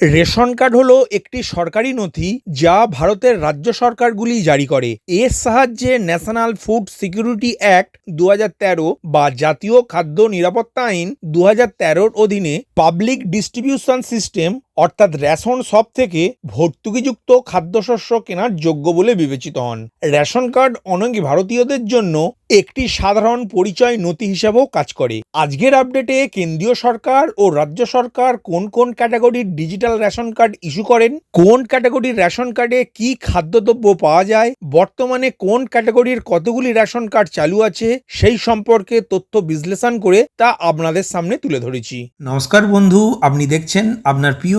Ration card হলো একটি সরকারি নথি যা ভারতের রাজ্য সরকারগুলি জারি করে। এর সাহায্যে ন্যাশনাল ফুড সিকিউরিটি অ্যাক্ট দু হাজার তেরো বা জাতীয় খাদ্য নিরাপত্তা আইন দু তেরোর অধীনে পাবলিক ডিস্ট্রিবিউশন সিস্টেম অর্থাৎ রেশন সব থেকে ভর্তুকিযুক্ত খাদ্যশস্য কেনার যোগ্য বলে বিবেচিত হন। রেশন কার্ড অনেক ভারতীয়দের জন্য একটি সাধারণ পরিচয় নথি হিসাবেও কাজ করে। আজকের আপডেটে কেন্দ্রীয় সরকার ও রাজ্য সরকার কোন কোন ক্যাটাগরির ডিজিটাল রেশন কার্ড ইস্যু করেন? কোন ক্যাটাগরির রেশন কার্ডে কি খাদ্যদ্রব্য পাওয়া যায়? বর্তমানে কোন ক্যাটাগরির কতগুলি রেশন কার্ড চালু আছে? সেই সম্পর্কে তথ্য বিশ্লেষণ করে তা আপনাদের সামনে তুলে ধরেছি। নমস্কার বন্ধু, আপনি দেখছেন আপনার প্রিয়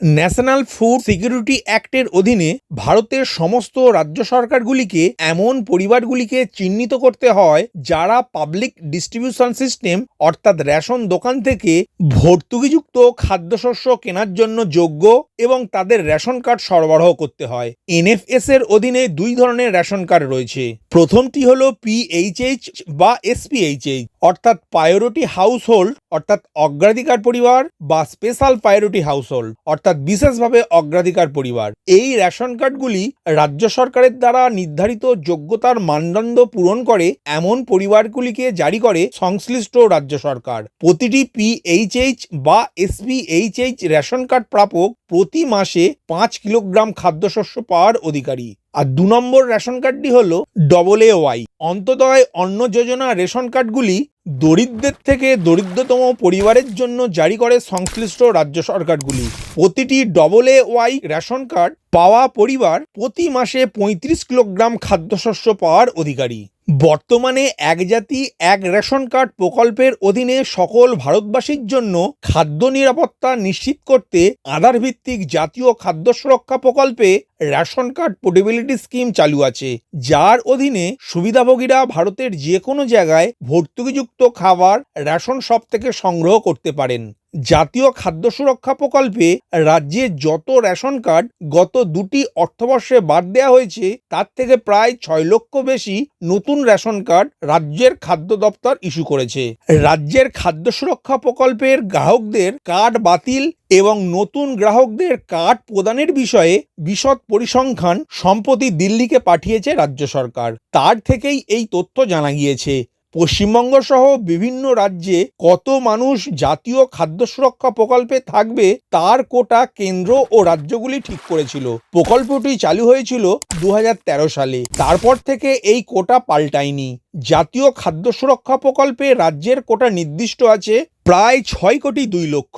ন্যাশনাল ফুড সিকিউরিটি অ্যাক্টের অধীনে ভারতের সমস্ত রাজ্য সরকারগুলিকে এমন পরিবারগুলিকে চিহ্নিত করতে হয় যারা পাবলিক ডিস্ট্রিবিউশন সিস্টেম অর্থাৎ রেশন দোকান থেকে ভর্তুকিযুক্ত খাদ্যশস্য কেনার জন্য যোগ্য এবং তাদের রেশন কার্ড সরবরাহ করতে হয়। এনএফএস এর অধীনে দুই ধরনের রেশন কার্ড রয়েছে। প্রথমটি হল পিএইচএইচ বা এসপিএইচএইচ অর্থাৎ প্রায়োরিটি হাউস হোল্ড অর্থাৎ অগ্রাধিকার পরিবার বা স্পেশাল প্রায়োরিটি হাউস হোল্ড অর্থাৎ বিশেষভাবে অগ্রাধিকার পরিবার। এই রেশন কার্ডগুলি রাজ্য সরকারের দ্বারা নির্ধারিত যোগ্যতার মানদণ্ড পূরণ করে এমন পরিবারগুলিকে জারি করে সংশ্লিষ্ট রাজ্য সরকার। প্রতিটি পিএইচএইচ বা এসপিএইচএইচ রেশন কার্ড প্রাপক প্রতি মাসে পাঁচ কিলোগ্রাম খাদ্যশস্য পাওয়ার অধিকারী। আর দু নম্বর রেশন কার্ডটি হল ডবল এ ওয়াই অন্তদয় অন্ন যোজনা রেশন কার্ডগুলি দরিদ্রের থেকে দরিদ্রতম পরিবারের জন্য জারি করে সংশ্লিষ্ট রাজ্য সরকারগুলি। প্রতিটি double A Y ration card পাওয়া পরিবার প্রতি মাসে পঁয়ত্রিশ কিলোগ্রাম খাদ্যশস্য পাওয়ার অধিকারী। বর্তমানে এক জাতি এক রেশন কার্ড প্রকল্পের অধীনে সকল ভারতবাসীর জন্য খাদ্য নিরাপত্তা নিশ্চিত করতে আধার ভিত্তিক জাতীয় খাদ্য সুরক্ষা প্রকল্পে রেশন কার্ড পোর্টেবিলিটি স্কিম চালু আছে। যার অধীনে সুবিধাভোগীরা ভারতের যে কোনো জায়গায় ভর্তুকিযুক্ত খাবার রেশন শপ থেকে সংগ্রহ করতে পারেন। জাতীয় খাদ্য সুরক্ষা প্রকল্পে রাজ্যে যত রেশন কার্ড গত দুটি অর্থবর্ষে বাদ দেওয়া হয়েছে, তার থেকে প্রায় ছয় লক্ষ বেশি নতুন রেশন কার্ড রাজ্যের খাদ্য দপ্তর ইস্যু করেছে। রাজ্যের খাদ্য সুরক্ষা প্রকল্পের গ্রাহকদের কার্ড বাতিল এবং নতুন গ্রাহকদের কার্ড প্রদানের বিষয়ে বিশদ পরিসংখ্যান সম্প্রতি দিল্লিকে পাঠিয়েছে রাজ্য সরকার। তার থেকেই এই তথ্য জানা গিয়েছে। পশ্চিমবঙ্গ সহ বিভিন্ন রাজ্যে কত মানুষ জাতীয় খাদ্য সুরক্ষা প্রকল্পে থাকবে তার কোটা কেন্দ্র ও রাজ্যগুলি ঠিক করেছিল। প্রকল্পটি চালু হয়েছিল দু হাজার তেরো সালে। তারপর থেকে এই কোটা পাল্টায়নি। জাতীয় খাদ্য সুরক্ষা প্রকল্পে রাজ্যের কোটা নির্দিষ্ট আছে প্রায় ছয় কোটি দুই লক্ষ।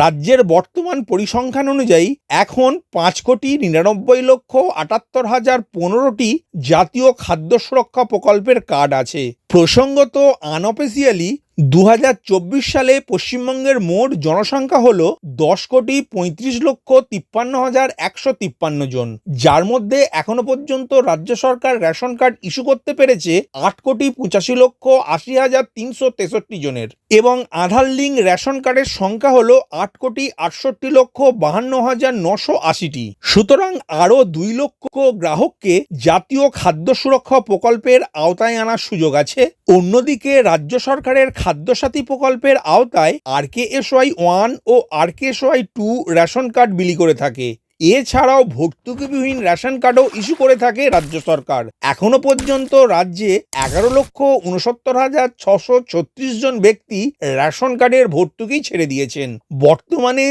রাজ্যের বর্তমান পরিসংখ্যান অনুযায়ী এখন পাঁচ কোটি নিরানব্বই লক্ষ আটাত্তর হাজার পনেরোটি জাতীয় খাদ্য সুরক্ষা প্রকল্পের কার্ড আছে। প্রসঙ্গত আনঅফিসিয়ালি দু হাজার চব্বিশ সালে পশ্চিমবঙ্গের মোট জনসংখ্যা হল দশ কোটি পঁয়ত্রিশ লক্ষ তিপ্পান্ন হাজার একশো তিপ্পান্ন জন। যার মধ্যে এখনও পর্যন্ত রাজ্য সরকার রেশন কার্ড ইস্যু করতে পেরেছে আট কোটি পঁচাশি লক্ষ আশি হাজার তিনশো তেষট্টি জনের। এবং আধার লিঙ্ক রেশন কার্ডের সংখ্যা হল আট কোটি আটষট্টি লক্ষ বাহান্ন হাজার নশো আশিটি। সুতরাং আরও দুই লক্ষ গ্রাহককে জাতীয় খাদ্য সুরক্ষা প্রকল্পের আওতায় আনার সুযোগ আছে। অন্যদিকে রাজ্য সরকারের খাদ্যসাথী প্রকল্পের আওতায় R K S Y one ও R K S Y two ration card বিলি করে থাকে। এছাড়াও ভর্তুকিবিহীন রেশন কার্ডও ইস্যু করে থাকে রাজ্য সরকার। এখনও পর্যন্ত রাজ্যে এগারো লক্ষ উনসত্তর হাজার ছশো ছত্রিশ জন ব্যক্তি রেশন কার্ডের ভর্তুকি ছেড়ে দিয়েছেন। বর্তমানে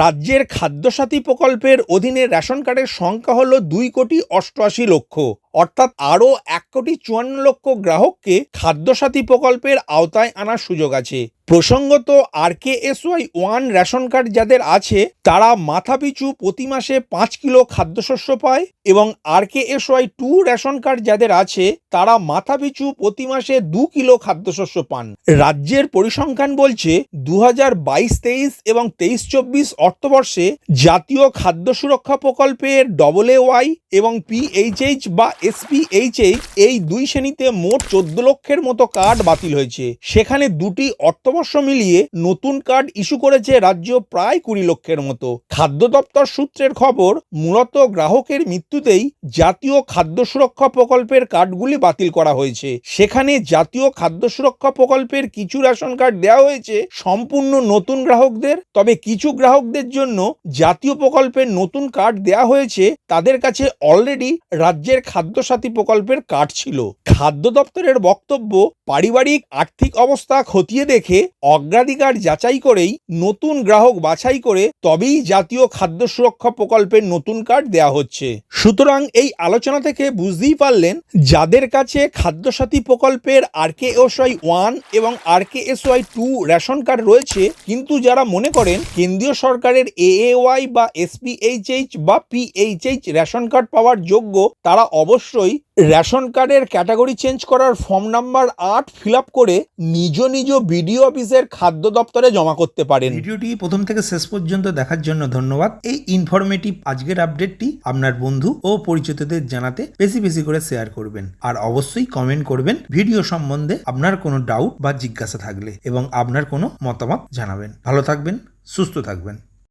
রাজ্যের খাদ্যসাথী প্রকল্পের অধীনে রেশন কার্ডের সংখ্যা হল দুই কোটি অষ্টআশি লক্ষ। অর্থাৎ আরও এক কোটি চুয়ান্ন লক্ষ গ্রাহককে খাদ্যসাথী প্রকল্পের আওতায় আনার সুযোগ আছে। প্রসঙ্গত R K S Y one ration card যাদের আছে, তারা মাথাপিছু প্রতি মাসে পাঁচ কিলো খাদ্যশস্য পায় এবং R K S Y two ration card যাদের আছে, তারা মাথাপিছু প্রতি মাসে দু কিলো খাদ্যশস্য পান। রাজ্যের পরিসংখ্যান বলছে দু হাজার বাইশ তেইশ এবং তেইশ চব্বিশ অর্থবর্ষে জাতীয় খাদ্য সুরক্ষা প্রকল্পের ডবল এ ওয়াই এবং পিএইচএইচ বা এসপিএইচএইচ এই দুই শ্রেণীতে মোট চোদ্দ লক্ষের মতো কার্ড বাতিল হয়েছে। সেখানে দুটি অর্থবর্ষ মিলিয়ে নতুন কার্ড ইস্যু করেছে রাজ্য প্রায় কুড়ি লক্ষের মতো। খাদ্য দপ্তর সূত্রের খবর, মূলত গ্রাহকের মৃত্যুতেই জাতীয় খাদ্য সুরক্ষা প্রকল্পের কার্ডগুলি বাতিল করা হয়েছে। সেখানে জাতীয় খাদ্য সুরক্ষা প্রকল্পের কিছু রেশন কার্ড দেওয়া হয়েছে সম্পূর্ণ নতুন গ্রাহকদের। তবে কিছু গ্রাহকদের জন্য জাতীয় প্রকল্পের নতুন কার্ড দেওয়া হয়েছে তাদের কাছে অলরেডি রাজ্যের খাদ্যসাথী প্রকল্পের কার্ড ছিল। খাদ্য দপ্তরের বক্তব্য, পারিবারিক আর্থিক অবস্থা খতিয়ে দেখে অগ্রাধিকার যাচাই করেই নতুন গ্রাহক বাছাই করে তবেই জাতীয় খাদ্য সুরক্ষা প্রকল্পের নতুন কার্ড দেওয়া হচ্ছে। সুতরাং এই আলোচনা থেকে বুঝতেই পারলেন, যাদের কাছে খাদ্যসাথী প্রকল্পের আর কে এসওয়াই ওয়ান এবং R K SY two ration card রয়েছে, কিন্তু যারা মনে করেন কেন্দ্রীয় সরকারের এএওয়াই বা এসপিএইচএইচ বা পিএইচএইচ রেশন কার্ড পাওয়ার যোগ্য, তারা অবশ্যই রেশন কার্ডের ক্যাটাগরি চেঞ্জ করার ফর্ম নাম্বার আট ফিল করে নিজ নিজ বিডিও অফিসের খাদ্য দপ্তরে জমা করতে পারেন। ভিডিওটি প্রথম থেকে শেষ পর্যন্ত দেখার জন্য ধন্যবাদ। এই ইনফরমেটিভ আজকের আপডেটটি আপনার বন্ধু ও পরিচিতদের জানাতে বেশি বেশি করে শেয়ার করবেন। আর অবশ্যই কমেন্ট করবেন ভিডিও সম্বন্ধে আপনার কোনো ডাউট বা জিজ্ঞাসা থাকলে এবং আপনার কোনো মতামত জানাবেন। ভালো থাকবেন, সুস্থ থাকবেন।